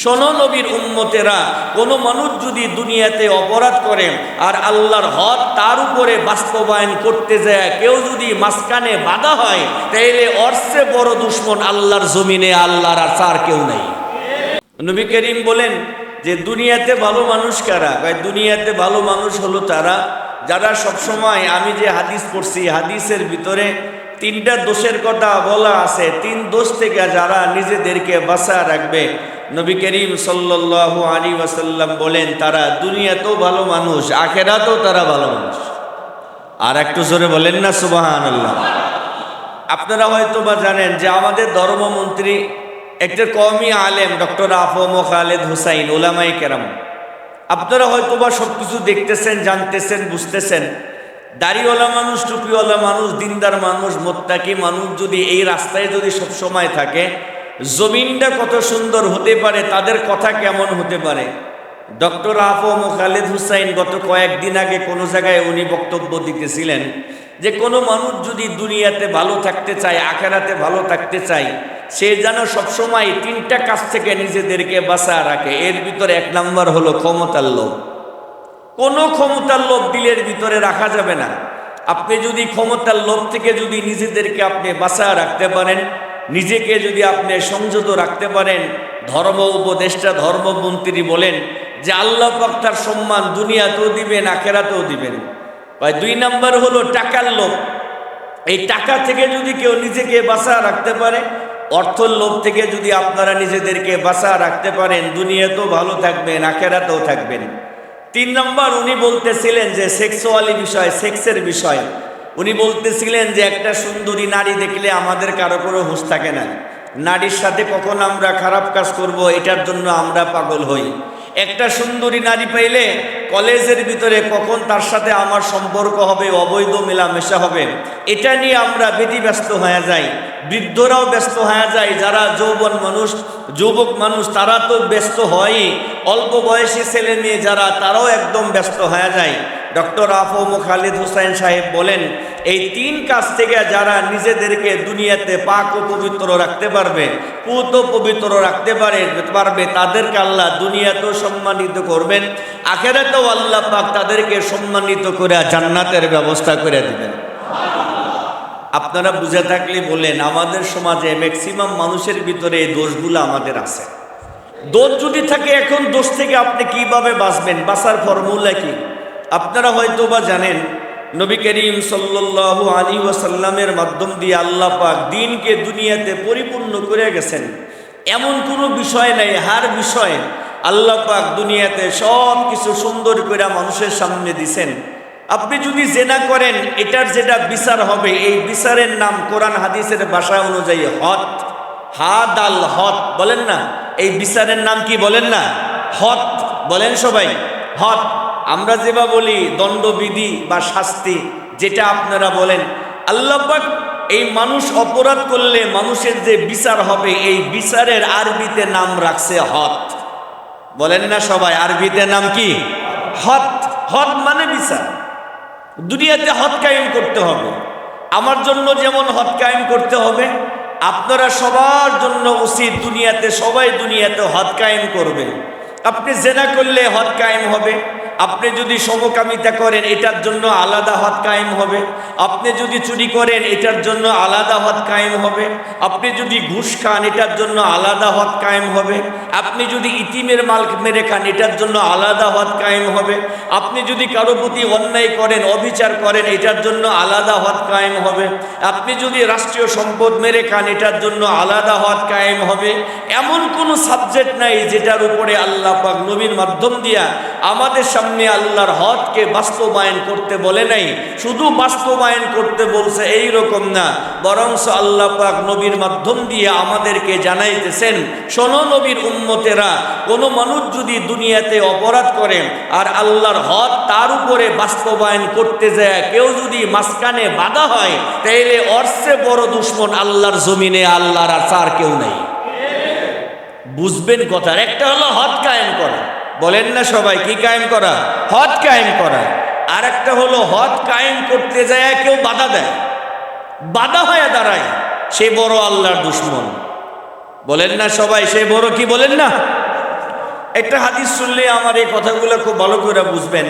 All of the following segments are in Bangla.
শোনো নবীর উম্মতেরা, কোনো মানুষ যদি দুনিয়াতে অপরাধ করে আর আল্লাহর হক তার উপরে বাস্তবায়ন করতে যায়, কেউ যদি মাঝখানে বাধা হয়, তাইলে অর্থে বড় দুশ্মন আল্লাহর জমিনে, আল্লাহর আর তার কেউ নাই। নবী করিম বলেন যে দুনিয়াতে ভালো মানুষ কারা? ভাই, দুনিয়াতে ভালো মানুষ হলো তারা, যারা সবসময় আমি যে হাদিস পড়ছি, হাদিসের ভিতরে তিনটা দোষের কথা বলা আছে। তিন দোষ থেকে যারা নিজেদেরকে বাঁচা রাখবে নবী করিম সাল্লাল্লাহু আলী ওয়াসাল্লাম বলেন, তারা দুনিয়াতেও ভালো মানুষ, আখেরাতেও তারা ভালো মানুষ। আর একটু জোরে বলেন না সুবাহান আল্লাহ আপনারা হয়তো বা জানেন যে আমাদের ধর্মমন্ত্রী একটা কমি আলেম, ডক্টর আফম খালেদ হুসাইন ওলামাই কেরাম। আপনারা হয়তো বা সব কিছু দেখতেছেন, জানতেছেন, বুঝতেছেন। দাড়িওয়ালা মানুষ, টুপিওয়ালা মানুষ, দিনদার মানুষ, মোত্তাকি মানুষ যদি এই রাস্তায় যদি সব সময় থাকে জমিনটা কত সুন্দর হতে পারে, তাদের কথা কেমন হতে পারে? ডক্টর আফম খালেদ হুসাইন গত কয়েকদিন আগে কোনো জায়গায় উনি বক্তব্য দিতেছিলেন যে কোনো মানুষ যদি দুনিয়াতে ভালো থাকতে চায়, আখেরাতে ভালো থাকতে চায়, সে যেন সবসময় তিনটা কাজ থেকে নিজেদেরকে বাঁচা রাখে। এর ভিতরে এক নাম্বার হলো ক্ষমতার লোভ। কোনো ক্ষমতার লোভ দিলের ভিতরে রাখা যাবে না। আপনি যদি ক্ষমতার লোভ থেকে যদি নিজেদেরকে আপনি বাঁচা রাখতে পারেন নিজেকে যদি আপনি সংযত রাখতে পারেন, ধর্ম উপদেষ্টা, ধর্মমন্ত্রী বলেন যে আল্লাহ পাক তার সম্মান দুনিয়াতেও দিবেন, আখেরাতেও দিবেন। ভাই, দুই নাম্বার হলো টাকার লোভ। এই টাকা থেকে যদি কেউ নিজেকে বাঁচা রাখতে পারে, অর্থর লোভ থেকে যদি আপনারা নিজেদেরকে বাঁচা রাখতে পারেন, দুনিয়াতেও ভালো থাকবেন, আখেরাতেও থাকবেন। তিন নম্বর উনি বলতেছিলেন যে সেক্সুয়ালি বিষয় সেক্সের বিষয়। উনি বলতেছিলেন যে একটা সুন্দরী নারী দেখলে আমাদের কারও কোনো হুঁশ থাকে না। নারীর সাথে কখন আমরা খারাপ কাজ করব, এটার জন্য আমরা পাগল হই। একটা সুন্দরী নারী পাইলে কলেজের ভিতরে কখন তার সাথে আমার সম্পর্ক হবে, অবৈধ মেলামেশা হবে, এটা নিয়ে আমরা ব্যতিব্যস্ত হয়ে যাই। বৃদ্ধরাও ব্যস্ত হয়ে যায়, যারা যৌবন মানুষ, যুবক মানুষ, তারা তো ব্যস্ত হয়ই। অল্প বয়সী ছেলে মেয়ে যারা, তারাও একদম ব্যস্ত হয়ে যায়। ডক্টর আফম খালিদ হুসাইন সাহেব বলেন, এই তিন কাজ থেকে যারা নিজেদেরকে দুনিয়াতে পাক ও পবিত্র রাখতে পারবে, পুত পবিত্র রাখতে পারে, পারবে, তাদেরকে আল্লাহ দুনিয়াতেও সম্মানিত করবেন, আখেরাতেও আল্লাহ পাক তাদেরকে সম্মানিত করে জান্নাতের ব্যবস্থা করে দেবেন। আপনারা বুঝে থাকলে বলেন, আমাদের সমাজে ম্যাক্সিমাম মানুষের ভিতরে এই দোষগুলো আমাদের আছে। দোষ যদি থাকে, এখন দোষ থেকে আপনি কীভাবে বাঁচবেন? বাঁচার ফর্মুলা কি? আপনারা হয়তো বা জানেন, নবী করিম সাল্লাল্লাহু আলী ওয়াসাল্লামের মাধ্যম দিয়ে আল্লাহ পাক দিনকে দুনিয়াতে পরিপূর্ণ করে গেছেন। এমন কোনো বিষয় নাই, হার বিষয়। আল্লাহ পাক দুনিয়াতে সব কিছু সুন্দর করে মানুষের সামনে দিছেন। আপনি যদি জেনা করেন, এটার যেটা বিচার হবে, এই বিচারের নাম কোরআন হাদিসের ভাষা অনুযায়ী হত। হাদ আল হত, বলেন না? এই বিচারের নাম কি বলেন না? হত, বলেন সবাই, হত। আমরা যেবা বলি দণ্ডবিধি বা শাস্তি, যেটা আপনারা বলেন আল্লাপাক এই মানুষ অপরাধ করলে মানুষের যে বিচার হবে, এই বিচারের আরবিতে নাম রাখছে হত। বলেন না সবাই, আরবিতে নাম কি? হত। হত মানে বিচার। দুনিয়াতে হদ কায়েম করতে হবে। আমার জন্য যেমন হদ কায়েম করতে হবে, আপনারা সবার জন্য উচিত দুনিয়াতে, সবাই দুনিয়াতে হদ কায়েম করবে। আপনি জেনা করলে হদ কায়েম হবে। আপনি যদি সমকামিতা করেন, এটার জন্য আলাদা হদ কায়েম হবে। আপনি যদি চুরি করেন, এটার জন্য আলাদা হদ কায়েম হবে। আপনি যদি ঘুষ খান, এটার জন্য আলাদা হদ কায়েম হবে। আপনি যদি ইতিমের মাল মেরে খান, এটার জন্য আলাদা হদ কায়েম হবে। আপনি যদি কারও প্রতি অন্যায় করেন, অবিচার করেন, এটার জন্য আলাদা হদ কায়েম হবে। আপনি যদি রাষ্ট্রীয় সম্পদ মেরে খান, এটার জন্য আলাদা হদ কায়েম হবে। এমন কোনো সাবজেক্ট নাই যেটার উপরে আল্লাহ পাক নবীর মাধ্যম দিয়া আমাদের সামনে আল্লাহর হদকে বাস্তবায়ন করতে বলে নাই। শুধু বাস্তবায়ন করতে বলছে এই রকম না, বরংস আল্লাহ পাক নবীর মাধ্যম দিয়ে আমাদেরকে জানাইতেছেন, শোনো নবীর উম্মতেরা, কোনো মানুষ যদি দুনিয়াতে অপরাধ করে আর আল্লাহর হদ তার উপরে বাস্তবায়ন করতে যায়, কেউ যদি মাঝখানে বাধা হয়, তাইলে অর্থে বড় দুশ্মন আল্লাহর জমিনে, আল্লাহর আর তার কেউ নেই। বুঝবেন কথার একটা হলো হদ কায়েম করা। বলেন না সবাই, কি কায়েম করা? হদ কায়েম করা। আর একটা হলো, হদ কায়েম করতে যায়, কেউ বাধা দেয়। বাধা হয়ে দাঁড়ায়, সে বড় আল্লাহর দুশ্মন। বলেন না সবাই, সে বড় কি বলেন না? একটা হাদিস শুনলে আমার এই কথাগুলো খুব ভালো করে বুঝবেন।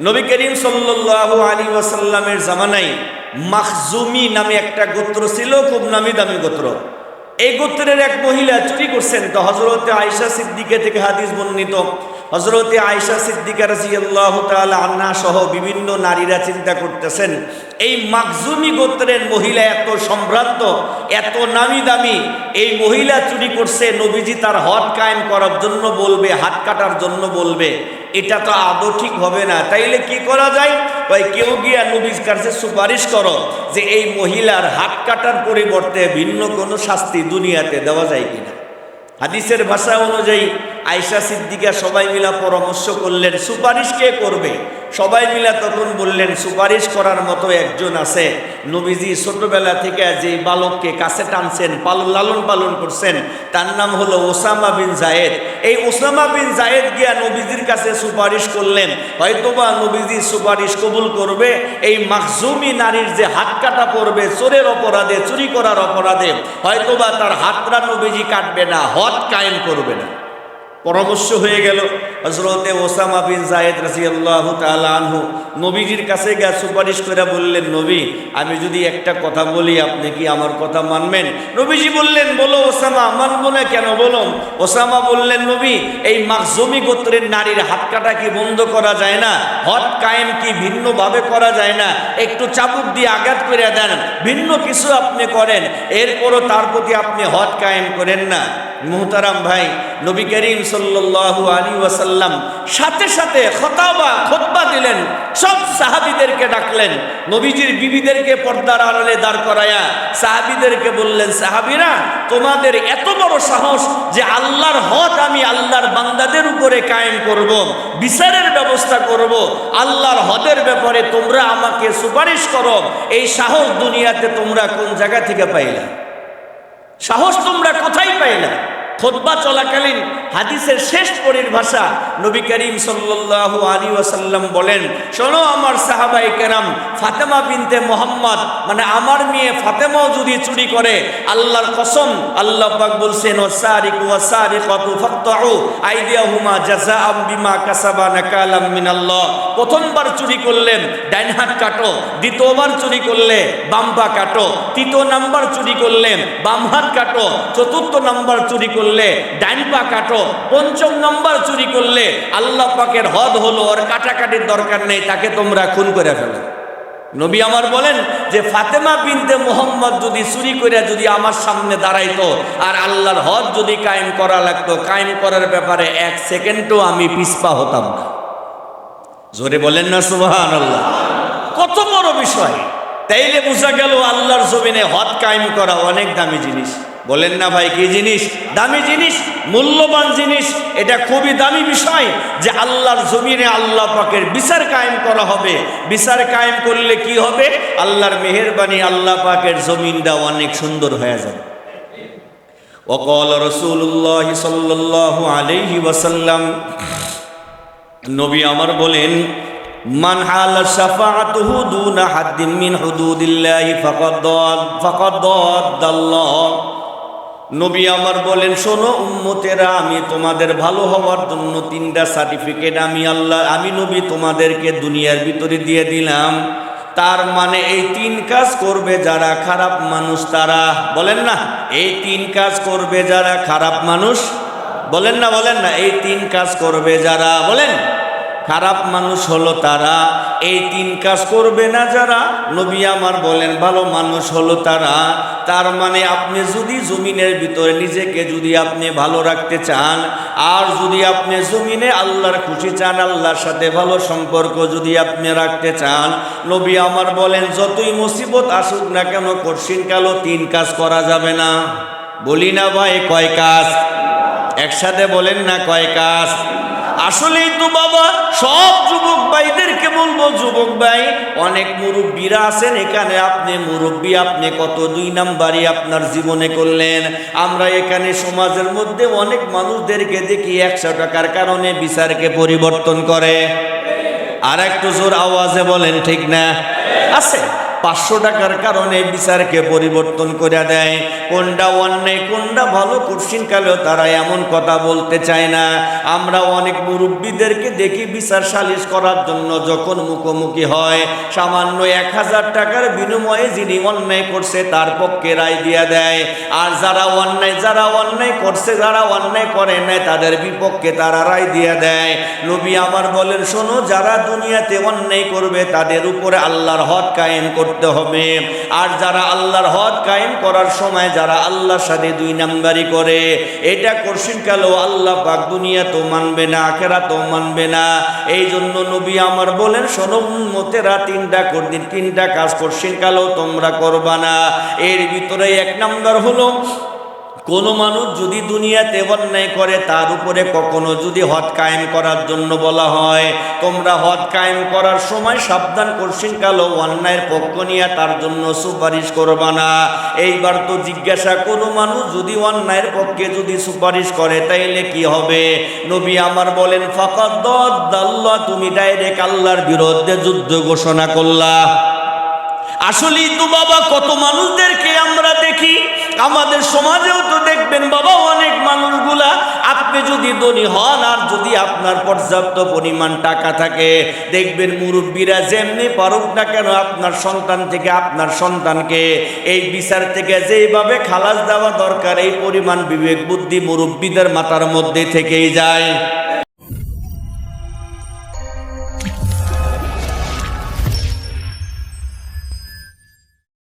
নবী করিম সাল্লাল্লাহু আলী ওয়াসাল্লামের জামানায় মাখজুমি নামে একটা গোত্র ছিল, খুব নামি দামি গোত্র। এই গোত্রের এক মহিলা চুরি করছেন তো হজরতে আয়সা সিদ্দিকে থেকে হাদিস বর্ণিত। হজরতে আয়সা সিদ্দিকা রাজিয়াল্লাহ তাআলা আন্না সহ বিভিন্ন নারীরা চিন্তা করতেছেন, এই মাকজুমি গোত্রের মহিলা এত সম্ভ্রান্ত, এত নামি দামি এই মহিলা চুরি করছে, নবীজি তার হদ কায়েম করার জন্য বলবে, হাত কাটার জন্য বলবে। এটা তো আদৌ ঠিক হবে না। তাইলে কি করা যায়? ভাই কেউ গিয়া নবীর কাছে সুপারিশ করো যে এই মহিলার হাত কাটার পরিবর্তে ভিন্ন কোনো শাস্তি দুনিয়াতে দেওয়া যায় কিনা। হাদিসের ভাষা অনুযায়ী আয়সা সিদ্দিকা সবাই মিলা পরামর্শ করলেন, সুপারিশ কে করবে? সবাই মিলে তখন বললেন, সুপারিশ করার মতো একজন আছে। নবীজি ছোটবেলা থেকে যে বালককে কাছে টানছেন পালন লালন পালন করছেন, তার নাম হলো ওসামা বিন জায়েদ। এই ওসামা বিন জায়েদ গিয়া নবীজির কাছে সুপারিশ করলেন, হয়তোবা নবীজি সুপারিশ কবুল করবে, এই মাকজুমি নারীর যে হাত কাটা পড়বে, চোরের অপরাধে, চুরি করার অপরাধে, হয়তোবা তার হাতটা নবীজি কাটবে না, হদ কায়েম করবে না। পরামর্শ হয়ে গেল। হজরতে ওসামা বিন জায়েদ রাজিয়াল্লাহ আনহু নবীজির কাছে গিয়ে সুপারিশ করে বললেন, নবী, আমি যদি একটা কথা বলি, আপনি কি আমার কথা মানবেন? নবীজি বললেন, বলো ওসামা, মানবো না কেন বলো? ওসামা বললেন, নবী, এই মাকজমি গোত্রের নারীর হাত কাটা কি বন্ধ করা যায় না? হট কায়েম কি ভিন্নভাবে করা যায় না? একটু চাবুক দিয়ে আঘাত করে দেন। ভিন্ন কিছু আপনি করেন। এরপরও তার প্রতি আপনি হট কায়েম করেন না। মুহতারাম ভাই, নবী করিম সাল্লাল্লাহু আলী ওয়াসাল্লাম সাথে সাথে খতাবা, খতবা দিলেন, সব সাহাবিদেরকে ডাকলেন। নবীজির বিবিদেরকে পর্দার আড়ালে দাঁড় করায়া সাহাবিদেরকে বললেন, সাহাবিরা, তোমাদের এত বড় সাহস যে আল্লাহর হক আমি আল্লাহর বান্দাদের উপরে কায়েম করব, বিচারের ব্যবস্থা করব, আল্লাহর হদের ব্যাপারে তোমরা আমাকে সুপারিশ করো, এই সাহস দুনিয়াতে তোমরা কোন জায়গা থেকে পাইলা? সাহস তোমরা কোথায় পাইলা? খোদবা চলাকালীন হাদিসের শেষ পরিভাষা নবী করিম সাল্লাল্লাহু আলী ওয়াসাল্লাম বলেন, শোনো আমার সাহাবাই কেরাম, ফাতেমা বিনতে মোহাম্মদ মানে আমার মেয়ে ফাতেমাও যদি চুরি করে, আল্লাহর কসম, আল্লাহ পাক বলছেন ওয়াসারিকু ওয়াসারিকাতু ফাকতাউ, আইদিয়াহুমা জাযাআম বিমা কাসাবা নাকালাম মিনাল্লাহ। প্রথমবার চুরি করলেন ডাইন হাত কাটো, দ্বিতীয়বার চুরি করলে বাম কাটো, তৃতীয় নাম্বার চুরি করলেন বাম হাত কাটো, চতুর্থ নাম্বার চুরি করলে ডাইন পা কাটো, পঞ্চম নম্বর চুরি করলে আল্লাহ পাকের হদ হলো ওর কাটাকাটির দরকার নেই, তাকে তোমরা খুন করে ফেলো। নবী আমার বলেন যে, ফাতেমা বিনতে মোহাম্মদ যদি চুরি করে যদি আমার সামনে দাঁড়াইতো, আর আল্লাহর হদ যদি কায়েম করা লাগতো, কায়েম করার ব্যাপারে এক সেকেন্ডও আমি পিসপা হতাম না। জোরে বলেন না সুবাহান আল্লাহ কত বড় বিষয়। তাইলে বোঝা গেল আল্লাহর জমিনে হদ কায়েম করা অনেক দামি জিনিস। বলেন না ভাই কি জিনিস দামি জিনিস মূল্যবান জিনিস এটা খুবই দামি বিষয় যে আল্লাহর জমিনে আল্লাহ পাকের বিচার কায়েম করা হবে বিচার কায়েম করলে কি হবে আল্লাহর মেহেরবানি আল্লাহ পাকের জমিনটা অনেক সুন্দর হয়ে যাবে وقال رسول الله صلى الله عليه وسلم নবী আমার বলেন মান হাল শাফাআতুহু দুনা হাদ্দিন মিন হুদুদিল্লাহি ফাকাদ দাল ফাকাদ দাল্লাহ নবী আমার বলেন, শোনো উম্মতেরা, আমি তোমাদের ভালো হওয়ার জন্য তিনটা সার্টিফিকেট আমি আল্লাহ, আমি নবী তোমাদেরকে দুনিয়ার ভিতরে দিয়ে দিলাম। তার মানে এই তিন কাজ করবে যারা খারাপ মানুষ তারা। বলেন না, এই তিন কাজ করবে যারা খারাপ মানুষ? বলেন না বলেন না, এই তিন কাজ করবে যারা, বলেন। খারাপ মানুষ হলো তারা। এই তিন কাজ করবে না যারা? নবী আমার বলেন, ভালো মানুষ হলো তারা। তার মানে আপনি যদি জমিনের ভিতরে নিজেকে যদি আপনি ভালো রাখতে চান, আর যদি আপনি জমিনে আল্লাহর খুশি চান, আল্লাহর সাথে ভালো সম্পর্ক যদি আপনি রাখতে চান, নবী আমার বলেন, যতই মুসিবত আসুক না কেন, কঠিন কালো তিন কাজ করা যাবে না। বলি না ভাই, কয় কাজ? একসাথে বলেন না কয় কাজ? আসলেই তো বাবা, সব যুবক ভাইদেরকে বলব, যুবক ভাই, অনেক মুরব্বীরা আছেন এখানে, আপনি মুরব্বী, আপনি কত দুই নাম্বারই আপনার জীবনে করলেন। আমরা এখানে সমাজের মধ্যে অনেক মানুষদেরকে দেখি একশো টাকার কারণে বিচারকে পরিবর্তন করে। আর একটু জোর আওয়াজে বলেন, ঠিক না? আছে? পাঁচশো টাকার কারণে বিচারকে পরিবর্তন করে দেয়। কোনটা অন্যায়, কোনটা ভালো কুরসিন কালেও তারা এমন কথা বলতে চায় না। আমরা অনেক মুরব্বীদেরকে দেখি বিচার সালিশ করার জন্য যখন মুখোমুখি হয়। সামান্য এক হাজার টাকার বিনিময়ে যিনি অন্যায় করছে তার পক্ষে রায় দিয়া দেয়। আর যারা অন্যায় যারা অন্যায় করছে, যারা অন্যায় করে নাই, তাদের বিপক্ষে তারা রায় দিয়া দেয়। নবী আমার বলেন, শোনো, যারা দুনিয়াতে অন্যায় করবে, তাদের উপরে আল্লাহর হক কায়েম করতে হবে। আর যারা আল্লাহর হদ কায়েম করার সময় যারা আল্লাহর সাথে দুই নাম্বারি করে, এটা করছেন কালো আল্লাহ পাক দুনিয়া তো মানবে না আখেরা তো মানবে না। এই জন্য নবী আমার বলেন সনমতেরা মতেরা তিনটা করদিন, তিনটা কাজ করছেন কালো তোমরা করবা না। এর ভিতরে এক নাম্বার হলো কোনো মানুষ যদি দুনিয়াতে অন্যায় করে, তার উপরে কখনো যদি হদ কায়েম করার জন্য বলা হয়, তোমরা হদ কায়েম করার সময় সাবধান করছেন কালো, অন্যায়ের পক্ষ নিয়ে তার জন্য সুপারিশ করবা না। এইবার তো জিজ্ঞাসা, কোনো মানুষ যদি অন্যায়ের পক্ষে যদি সুপারিশ করে, তাইলে কি হবে? নবী আমার বলেন ফাঁকা দাল্লা তুমি ডাইরেক্ট আল্লাহর বিরুদ্ধে যুদ্ধ ঘোষণা করলা। আসলেই তো বাবা, কত মানুষদেরকে আমরা দেখি আমাদের সমাজেও তো দেখবেন বাবা, অনেক মানুষগুলা আপনি যদি ধনী হন আর যদি আপনার পর্যাপ্ত পরিমাণ টাকা থাকে, দেখবেন মুরব্বীরা যেমনি পারুক না কেন আপনার সন্তান থেকে আপনার সন্তানকে এই বিচার থেকে যেইভাবে খালাস দেওয়া দরকার, এই পরিমাণ বিবেক বুদ্ধি মুরব্বীদের মাথার মধ্যে থেকেই যায়।